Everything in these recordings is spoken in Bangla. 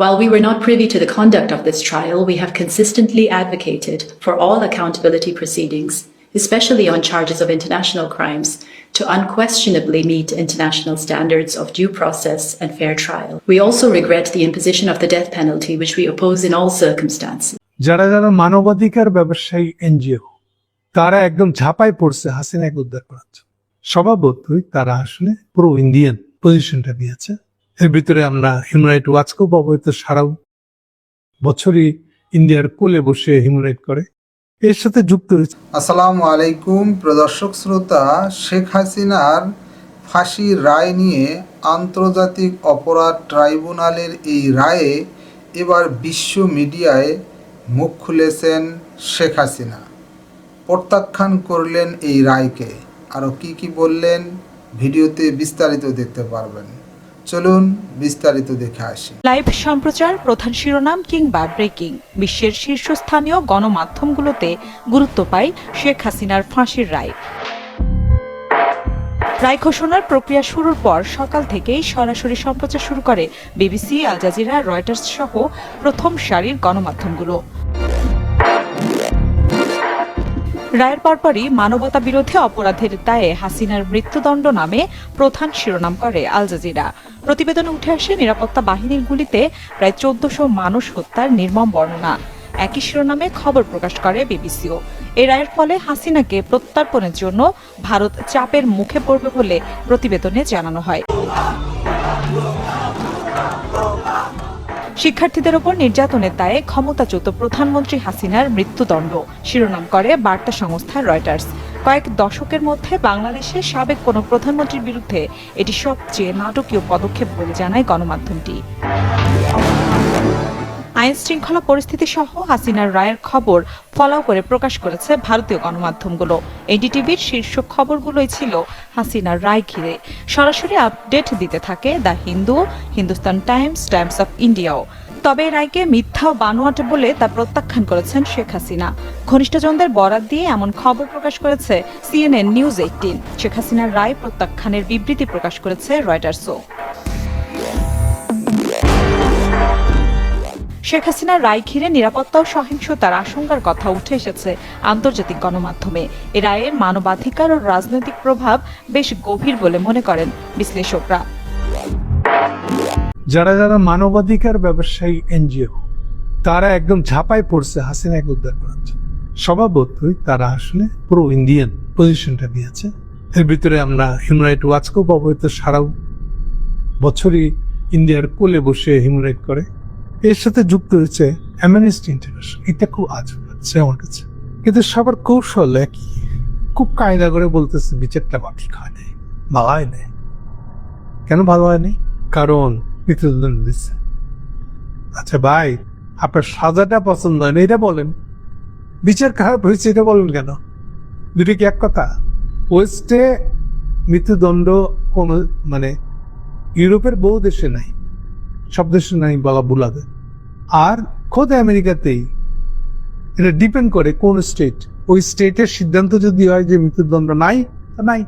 While we were not privy to the conduct of this trial, we have consistently advocated for all accountability proceedings, especially on charges of international crimes, to unquestionably meet international standards of due process and fair trial. We also regret the imposition of the death penalty, which we oppose in all circumstances. যারা যারা মানবাধিকার ব্যবসায়ী এনজিও তারা একদম ঝাঁপায় পড়ছে হাসিনাকে উদ্ধার করার জন্য স্বভাবতই তারা আসলে পুরো ইন্ডিয়ান পজিশনটা নিয়েছে এর ভিতরে আমরা হিউম্যান রাইট ওয়াচকেও ব্যবহৃত সারা বছরই ইন্ডিয়ার কোলে বসে হিউম্যান রাইট করে। এর সাথে যুক্ত রয়েছে। আসসালামু আলাইকুম প্রদর্শক শ্রোতা, শেখ হাসিনার ফাঁসির রায় নিয়ে আন্তর্জাতিক অপরাধ ট্রাইব্যুনালের এই রায়ে এবার বিশ্ব মিডিয়ায় মুখ খুলেছেন শেখ হাসিনা। প্রত্যাখ্যান করলেন এই রায়কে। আরও কি কি বললেন, ভিডিওতে বিস্তারিত দেখতে পারবেন। চলুন বিস্তারিত দেখে আসি। লাইভ সম্প্রচার প্রধান শিরোনাম কিংবা ব্রেকিং। বিশ্বের শীর্ষস্থানীয় গণমাধ্যমগুলোতে গুরুত্ব পায় শেখ হাসিনার ফাঁসির রায়। রায় ঘোষণার প্রক্রিয়া শুরুর পর সকাল থেকেই সরাসরি সম্প্রচার শুরু করে বিবিসি, আল জাজিরা, রয়টার্স সহ প্রথম সারির গণমাধ্যমগুলো। রায়ের পরপরই মানবতা বিরোধী অপরাধের দায়ে হাসিনার মৃত্যুদণ্ড নামে প্রধান শিরোনাম করে আল জাজিরা। প্রতিবেদনে উঠে আসে, নিরাপত্তা বাহিনীর গুলিতে প্রায় চোদ্দশো মানুষ হত্যার নির্মম বর্ণনা। একই শিরোনামে খবর প্রকাশ করে বিবিসিও। এ রায়ের ফলে হাসিনাকে প্রত্যর্পণের জন্য ভারত চাপের মুখে পড়বে বলে প্রতিবেদনে জানানো হয়। শিক্ষার্থীদের ওপর নির্যাতনের দায়ে ক্ষমতাচ্যুত প্রধানমন্ত্রী হাসিনার মৃত্যুদণ্ড, শিরোনাম করে বার্তা সংস্থা রয়টার্স। কয়েক দশকের মধ্যে বাংলাদেশে সাবেক কোনো প্রধানমন্ত্রীর বিরুদ্ধে এটি সবচেয়ে নাটকীয় পদক্ষেপ বলে জানায় গণমাধ্যমটি। আইন শৃঙ্খলা পরিস্থিতি সহ হাসিনার রায়ের খবর ফলাও করে প্রকাশ করেছে ভারতীয় গণমাধ্যমগুলো। এনডিটিভির শীর্ষ খবরগুলোই ছিল হাসিনার রায় ঘিরে। সরাসরি আপডেট দিতে থাকে the Hindu, Hindustan times times of ইন্ডিয়াও। তবে রায়কে মিথ্যা ও বানোয়াট বলে তা প্রত্যাখ্যান করেছেন শেখ হাসিনা। ঘনিষ্ঠজনদের বরাত দিয়ে এমন খবর প্রকাশ করেছে সিএনএন নিউজ এইটিন। শেখ হাসিনার রায় প্রত্যাখ্যানের বিবৃতি প্রকাশ করেছে রয়টার্সও। শেখ হাসিনার রায় ঘিরে নিরাপত্তা ও সহিংসতার আশঙ্কার কথা উঠে এসেছে আন্তর্জাতিক গণমাধ্যমে। এ রায়ের মানবাধিকার ও রাজনৈতিক প্রভাব বেশ গভীর বলে মনে করেন বিশ্লেষকরা। যারা যারা মানবাধিকার ব্যবসায়ী এনজিও, তারা একদম ঝাঁপায় পড়ছে হাসিনাকে উদ্ধার করার জন্য। স্বভাবতই তারা আসলে পুরো ইন্ডিয়ান পজিশনটা নিয়েছে এর ভিতরে আমরা হিউম্যান রাইট ওয়াচকেও ব্যবহৃত সারা বছরই ইন্ডিয়ার কোলে বসে হিউম্যান রাইট করে। এর সাথে যুক্ত হয়েছে অ্যামনেস্টি ইন্টারন্যাশনাল এটা খুব আজব লাগছে আমার কাছে। কিন্তু সবার কৌশল একই। খুব কায়দা করে বলতেছে বিচারটা বাকি খায় নাই ভালো হয় নাই। কেন ভালো হয়নি কারণ? মৃত্যুদণ্ড দিচ্ছে আচ্ছা ভাই আপনার সাজাটা পছন্দ হয় না এটা বলেন। বিচার খারাপ হয়েছে এটা বলেন কেন? দুটি কি এক কথা? ওয়েস্টে মৃত্যুদণ্ড কোনো মানে ইউরোপের বহু দেশে নাই। সব দেশে নাই বলা বুলাবে আর খোদ আমেরিকাতেই এটা ডিপেন্ড করে কোন স্টেট ওই স্টেটের সিদ্ধান্ত যদি হয় যে মৃত্যুদণ্ড নাই, তা নাই।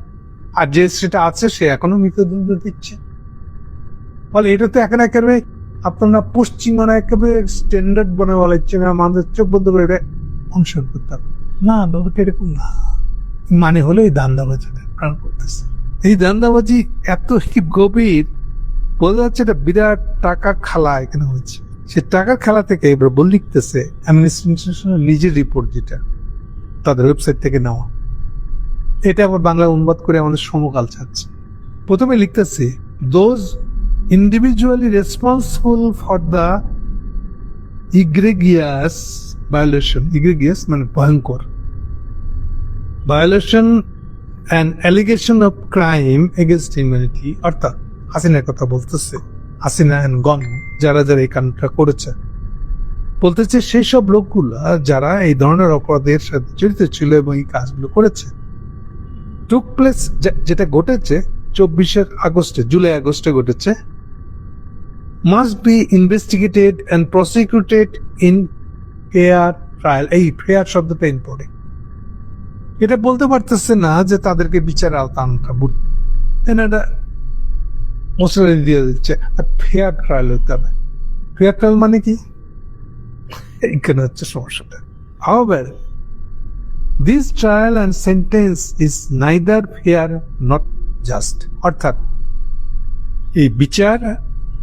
আর যে স্টেটে আছে, সে এখনও মৃত্যুদণ্ড দিচ্ছে। ফলে এটা তো এখন একেবারে আপনারা পশ্চিমারা একেবারে স্ট্যান্ডার্ড বনে বলা হচ্ছে না আমাদের চোখ বন্ধ করে এটা অনুসরণ করতে হবে। না ব্যাপারটা এরকম না। মানে হলো এই দান্দাবাজি প্রাণ করতেছে। এই দান্দাবাজি এত গভীর বোঝা যাচ্ছে এটা বিরাট টাকার খেলা এখানে হয়েছে। সে টাকার খেলা থেকে এবার বল লিখতেছে নিজের রিপোর্ট যেটা, তাদের ওয়েবসাইট থেকে নেওয়া। এটা আবার বাংলা অনুবাদ করে আমাদের সমকাল ছাড়ছে। প্রথমে লিখতেছে those individually responsible for the egregious violation egregious মানে ভয়ঙ্কর। Violation and allegation of crime against humanity, অর্থাৎ হাসিনার কথা বলতেছে। হাসিনা অ্যান্ড গন যারা যারা এই কাণ্ডটা করেছে। বলতেছে সেই সব লোকগুলা, যারা এই ধরনের অপরাধের সাথে জড়িত ছিল এবং এই কাজগুলো করেছে। টুক প্লেস যেটা ঘটেছে চব্বিশে আগস্টে, জুলাই আগস্টে ঘটেছে। Must be investigated and prosecuted in fair trial এই ফেয়ার শব্দটা ইম্পর্টেন্ট এটা বলতে পারতেছে না যে তাদেরকে বিচার আওতানটা বুট এটা মশলা দিয়ে দিচ্ছে। আর ফেয়ার ট্রায়াল হতে হবে। ফেয়ার ট্রায়াল মানে কি? এইখানে হচ্ছে সমস্যাটা। However this trial and sentence is neither fair not just অর্থাৎ, এই বিচার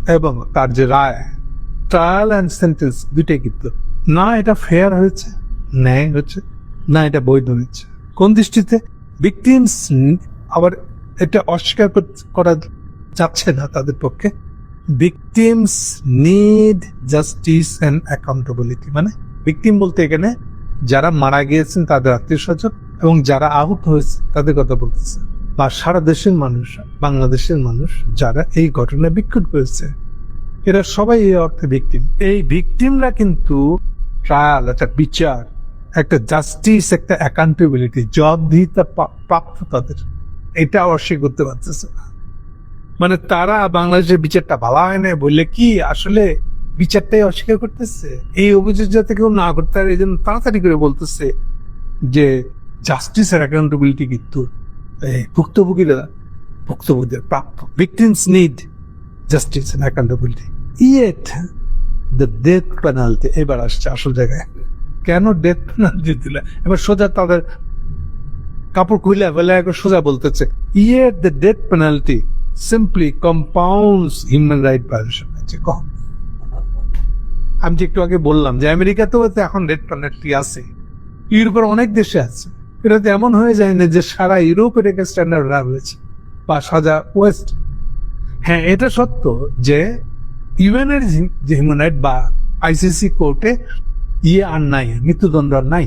এবং তার যে রায় ট্রায়াল অ্যান্ড সেন্টেন্স দুইটাই কিন্তু না এটা ফেয়ার হয়েছে, ন্যায় হচ্ছে না এটা বৈধ হয়েছে। কোন দৃষ্টিতে? ভিকটিমস আবার এটা অস্বীকার কর- করা যাচ্ছে না তাদের পক্ষে। Victims need justice and accountability মানে ভিকটিম বলতে এখানে যারা মারা গিয়েছেন তাদের আত্মীয় স্বজন এবং যারা আহত হয়েছে তাদের কথা বলতেছে। বা সারা দেশের মানুষ, বাংলাদেশের মানুষ যারা এই ঘটনায় বিক্ষোভ করেছে, এরা সবাই এই অর্থে ভিকটিম এই ভিকটিমরা কিন্তু ট্রায়াল একটা বিচার, একটা জাস্টিস একটা অ্যাকাউন্টেবিলিটি জবাবদিহিতা প্রাপ্ত তাদের। এটা অস্বীকার করতে পারতেছে না। মানে তারা বাংলাদেশের বিচারটা ভালো হয় না বললে কি আসলে বিচারটাই অস্বীকার করতেছে? এই অভিযোগ যাতে কেউ না করতে পারে এই জন্য তাড়াতাড়ি করে বলতেছে যে জাস্টিসের অ্যাকাউন্টেবিলিটি কিন্তু ভুক্তভোগীরা, ভুক্তভোগীদের প্রাপ্য victims need justice and accountability yet the death penalty এবার আসছে আসল জায়গায়। কেন ডেথ পেনাল্টি দিলে? এবার সোজা তাদের কাপড় খুলে ফেলে সোজা বলতেছে yet the death penalty simply compounds human right violation আছে কম আমি যে একটু আগে বললাম যে আমেরিকাতেও তো এখন ডেথ পেনাল্টি আছে। ইউরোপের অনেক দেশে আছে। এটা তো এমন হয়ে যায় না যে সারা ইউরোপের একটা স্ট্যান্ডার্ড রাখা হয়েছে। বা সাজা ওয়েস্ট। হ্যাঁ এটা সত্য যে ইউএনের যে হিউম্যান রাইট বা আইসিসি কোর্টে ইয়ে আর নাই, মৃত্যুদণ্ড আর নাই।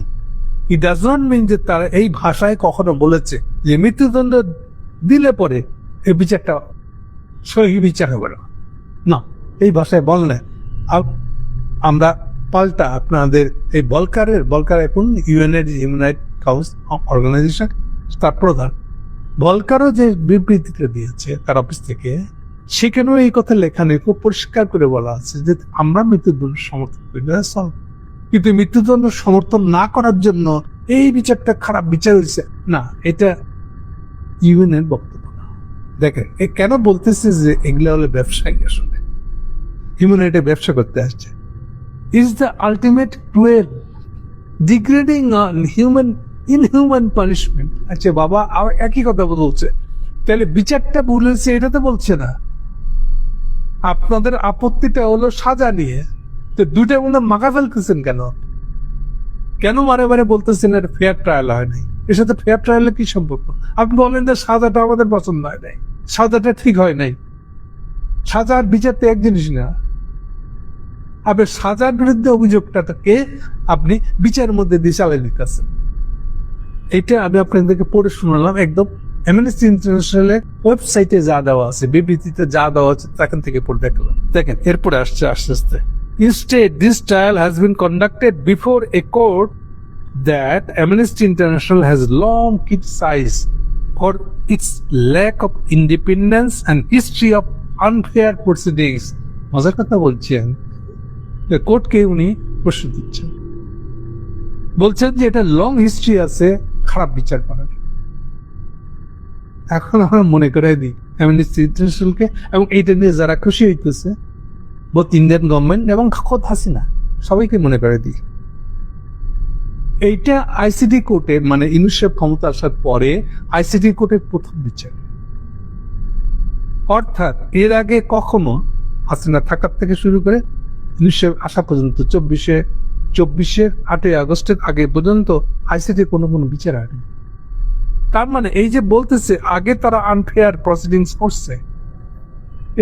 ইট ডাজ নট মিন যে তারা এই ভাষায় কখনো বলেছে যে মৃত্যুদণ্ড দিলে পরে এই বিচারটা সহি বিচার হবে না। না, এই ভাষায় বল না আমরা পাল্টা আপনাদের এই বলকারের, বলকার এখন ইউএনের হিউম্যান রাইট কাউন্স অর্গানাইজেশন, তার প্রধান। বলকারও যে বিবৃতিটা দিয়েছে তার অফিস থেকে, সেখানেও এই কথা লেখা নেই। খুব পরিষ্কার করে বলা আছে যে আমরা মৃত্যুদণ্ড সমর্থন করি না, সব। কিন্তু মৃত্যুদণ্ড সমর্থন না করার জন্য এই বিচারটা খারাপ বিচার হয়েছে। না, এটা ইউএনের বক্তব্য। দেখেন, এ কেন বলতেছে যে এগুলো হলো ব্যবসায়ী আসলে? হিউম্যান রাইটে ব্যবসা করতে আসছে। Is the ultimate cruel degrading on human inhuman punishment আচ্ছা বাবা আর একই কথা বলছে। তাহলে বিচারটা হয়েছে, এটা তো বলছে না। আপনাদের আপত্তিটা হলো সাজা নিয়ে। তো দুইটা মধ্যে মাখা ফেলতেছেন কেন? কেন বারে বারে বলতেছেন এটা ফেয়ার ট্রায়াল হয় নাই? এর সাথে ফেয়ার ট্রায়ালের কি সম্পর্ক? আপনি বলেন যে সাজাটা আমাদের পছন্দ হয় নাই। সাজাটা ঠিক হয় নাই। সাজা আর বিচার তো এক জিনিস না। আপনি সাজার বিরুদ্ধে অভিযোগটাকে আপনি বিচারের মধ্যে দিয়ে চালিয়ে দিতেছেন। এটা আমি আপনাদেরকে পড়ে শোনালাম, একদম অ্যামনেস্টি ইন্টারন্যাশনালের ওয়েবসাইটে যা দেওয়া আছে, বিবৃতিতে যা দেওয়া আছে, সেখান থেকে পড়ে দেখলাম। দেখেন, এরপরে আসছে আস্তে আস্তে this trial has been conducted before a court that amnesty international has long criticized for its lack of independence and history of unfair proceedings. মজার কথা বলছেন। কোর্টকে উনি প্রশ্ন দিচ্ছেন। বলছেন যে এটা লং হিস্ট্রি আছে, খারাপ বিচার করার। এখন আমরা মনে করে দিই অ্যামনেস্টি ইন্টারন্যাশনালকে এবং এইটা নিয়ে যারা খুশি হইতেছে বোথ ইন্ডিয়ান গভর্নমেন্ট এবং খোদ হাসিনা, সবাইকে মনে করে দিই। এইটা আইসিডি কোর্টে মানে ইউনিসেফ ক্ষমতা আসার পরে আইসিডি কোর্টের প্রথম বিচার। অর্থাৎ এর আগে কখনো হাসিনা থাকার থেকে শুরু করে ইউনিসেফ আসা পর্যন্ত চব্বিশে চব্বিশে আটই আগস্টের আগে পর্যন্ত আইসিটি কোনো কোনো বিচার হয়নি। তার মানে এই যে বলতেছে, আগে তারা আনফেয়ার প্রসিডিংস করছে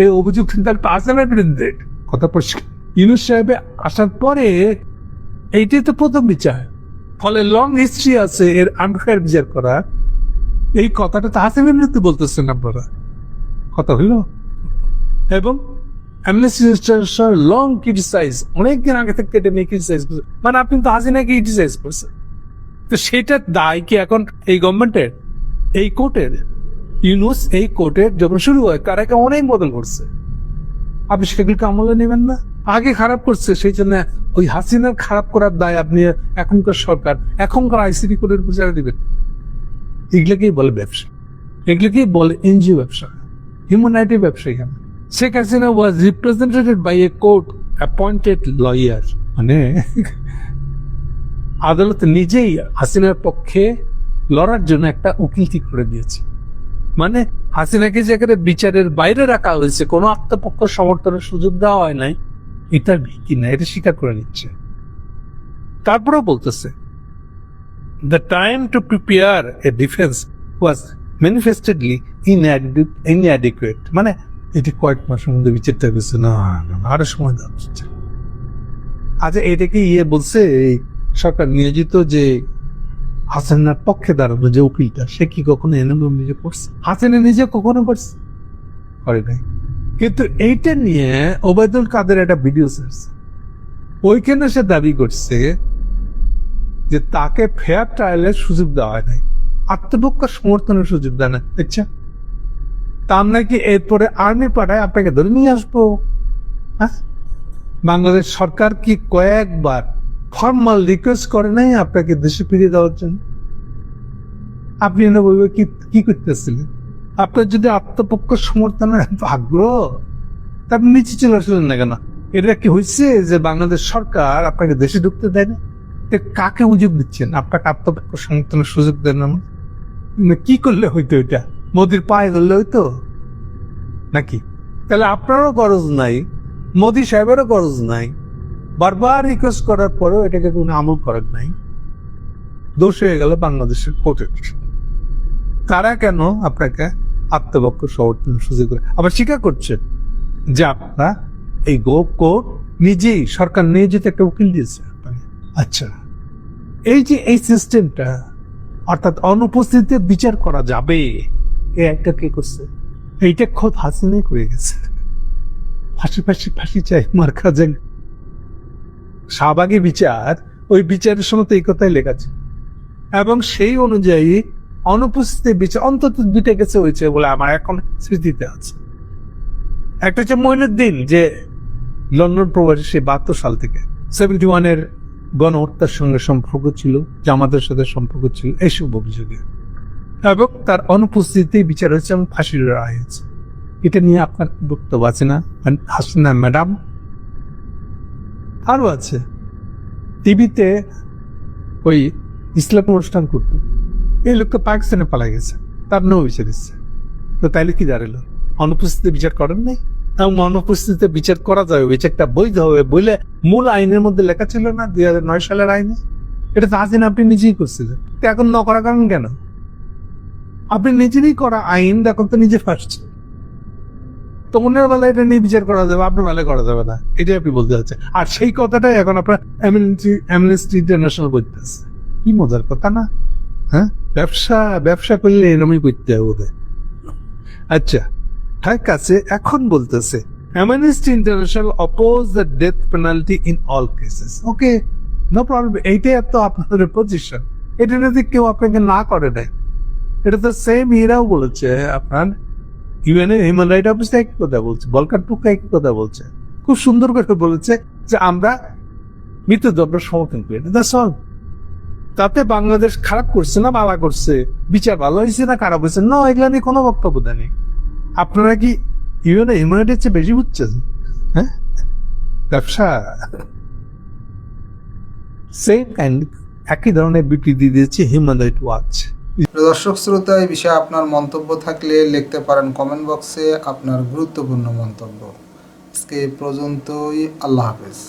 এই অভিযোগ কিন্তু একটা আসামের বিরুদ্ধে। কথা পরিষ্কার। ইউনুস সাহেবে আসার পরে এইটাই তো প্রথম বিচার। ফলে লং হিস্ট্রি আছে, এর আনফেয়ার বিচার করা। এই কথাটা তো হাসিমের বিরুদ্ধে বলতেছেন আপনারা। কথা হইল? এবং অ্যামনেস্টি ইন্টারন্যাশনাল লং ক্রিটিসাইজ অনেকদিন আগে থেকে এটা নিয়ে ক্রিটিসাইজ করছে। মানে আপনি তো হাসিনাকে ক্রিটিসাইজ করছেন। তো সেটার দায় কি এখন এই গভর্নমেন্টের এই কোর্টের ইউনুস এই কোর্টের যখন শুরু হয়, তার আগে অনেক বদল করছে আপনি সেগুলোকে আমলে নেবেন না? আগে খারাপ করছে, সেই জন্য ওই হাসিনার খারাপ করার দায় আপনি এখনকার সরকার। এখনকার আইসিডি কোর্টের বিচারে দিবেন। এগুলোকেই বলে ব্যবসা। এগুলোকেই বলে এনজিও ব্যবসা। হিউম্যান রাইটের ব্যবসা এখানে। Sheikh Hasina was represented by a court appointed lawyer মানে আদালত নিজেই হাসিনার পক্ষে লড়ার জন্য একটা উকিল ঠিক করে দিয়েছে। মানে হাসিনাকে যেখানে বিচারের বাইরে রাখা হয়েছে, কোনো আত্মপক্ষ সমর্থনের সুযোগ দেওয়া হয় নাই। এটার ভিত্তি না এটা স্বীকার করে নিচ্ছে। তারপরেও বলতেছে the time to prepare a defence was manifestly inadequate মানে এটি কয়েক মাসের মধ্যে বিচারটা হয়েছে, না আরও সময় দেওয়া আচ্ছা এটাকে ইয়ে বলছে, এই সরকার নিয়োজিত যে হাসানের পক্ষে দাঁড়ানো যে উকিলটা, সে কি কখনো এনএম নিজে করছে? হাসানে নিজে কখনো করছে? করে নাই কিন্তু এইটা নিয়ে ওবায়দুল কাদের একটা ভিডিও ছাড়ছে। ওইখানে সে দাবি করছে যে তাকে ফেয়ার ট্রায়ালের সুযোগ দেওয়া হয় নাই। আত্মপক্ষ সমর্থনের সুযোগ দেয় না আচ্ছা তার নাকি এরপরে আর্মি পাঠায়, আপনাকে ধরে নিয়ে আসব। হ্যাঁ? বাংলাদেশ সরকার কি কয়েকবার ফর্মাল রিকোয়েস্ট করে নাই আপনাকে দেশে ফিরিয়ে দেওয়ার জন্য? আপনি এনে বলবে কি কি করতেছিলেন? আপনার যদি আত্মপক্ষ সমর্থনের আগ্রহ, তা আপনি নিচে চলে আসলেন না কেন? এটা কি হয়েছে যে বাংলাদেশ সরকার আপনাকে দেশে ঢুকতে দেয় না? কাকে উজুব দিচ্ছেন? আপনাকে আত্মপক্ষ সমর্থনের সুযোগ দেন না মানে? কি করলে হইতো এটা? মোদির পায়ে ধরলে হইতো? নাকি? তাহলে আপনারও গরজ নাই, মোদি সাহেবেরও গরজ নাই, বারবার রিকোয়েস্ট করার পরেও এটাকে কোনো আমল করার নাই। দোষ হয়ে গেল বাংলাদেশের কোর্টের। তারা কেন আপনাকে আত্মপক্ষ সমর্থন সুযোগ আবার স্বীকার করছে যে আপনারা এই গো কোর্ট নিজেই সরকার নিয়োজিত একটা উকিল দিয়েছে। আচ্ছা এই যে এই সিস্টেমটা অর্থাৎ অনুপস্থিতিতে বিচার করা যাবে এ একটা কে করছে? এইটা খোদ হাসিনাই করে গেছে। ফাঁসি ফাঁসি ফাঁসি চাই, মার খাজেন শাহবাগী বিচার, ওই বিচারের সময় তো এই কথাই লেখা ছিল। এবং সেই অনুযায়ী অনুপস্থিত বিচার অন্তত দুইটা গেছে হয়েছে বলে আমার এখন স্মৃতিতে আছে। একটা হচ্ছে মইনুদ্দিন, যে লন্ডন প্রবাসী, সে বাহাত্তর সাল থেকে। সেভেন্টি ওয়ানের গণ হত্যার সঙ্গে সম্পর্ক ছিল, জামাতের সাথে সম্পর্ক ছিল এইসব অভিযোগে। এবং তার অনুপস্থিতি বিচার হয়েছে এবং ফাঁসির রায় হয়েছে। এটা নিয়ে আপনার বক্তব্য আছে না? হাসিনা ম্যাডাম? আরও আছে। টিভিতে ওই ইসলাম অনুষ্ঠান করতো। এই লোক তো পাকিস্তানে পালা গেছে। তার নাও বিচার দিচ্ছে তো তাইলে কি দাঁড়াল অনুপস্থিতি বিচার করেন নাই? এবং অনুপস্থিতিতে বিচার করা যাবে বিচারটা বৈধ হবে বলে মূল আইনের মধ্যে লেখা ছিল না দুই হাজার নয় সালের আইনে? এটা তো আজ আপনি নিজেই করছিলেন। তো এখন ন করা কারণ কেন? আপনি নিজেরই করা আইন এখন তো নিজে ফাঁসছে তো অন্যের বেলায় এটা নিয়ে বিচার করা যাবে, আপনার বেলায় করা যাবে না। এটাই আপনি বলতে চাচ্ছেন। আর সেই কথাটাই এখন আপনার অ্যামনেস্টি ইন্টারন্যাশনাল বলতেছে। কি মজার কথা না? হ্যাঁ? ব্যবসা ব্যবসা করলে এরমই করতে হবে। আচ্ছা ঠিক আছে এখন বলতেছে amnesty international oppose the death penalty in all cases okay no problem এইটাই এত আপনাদের পজিশন এটা যদি কেউ আপনাকে না করে দেয়, এটা তো সেম ইরাও বলেছে, আপনার ইউএন এর হিউম্যান রাইট অফিস একই কথা বলছে বলকার টুকা একই কথা বলছে। খুব সুন্দর করে বলেছে যে আমরা মৃত্যুদণ্ড সমর্থন করি। দ্যাটস অল তাতে বাংলাদেশ খারাপ করছে না ভালো করছে? বিচার ভালো হয়েছে না খারাপ হয়েছে? না, এগুলা নিয়ে কোনো বক্তব্য দেয়নি আপনারা কি ইউএনএ হিউম্যানিটির চেয়ে বেশি বুঝছেন? হ্যাঁ? ব্যবসা? সেম কাইন্ড একই ধরনের বিক্রি দিয়ে দিয়েছে হিউম্যান রাইট ওয়াচ দর্শক, শ্রোতা, এই বিষয়ে আপনার মন্তব্য থাকলে লিখতে পারেন কমেন্ট বক্সে আপনার গুরুত্বপূর্ণ মন্তব্য। আজকে পর্যন্তই, আল্লাহ হাফেজ।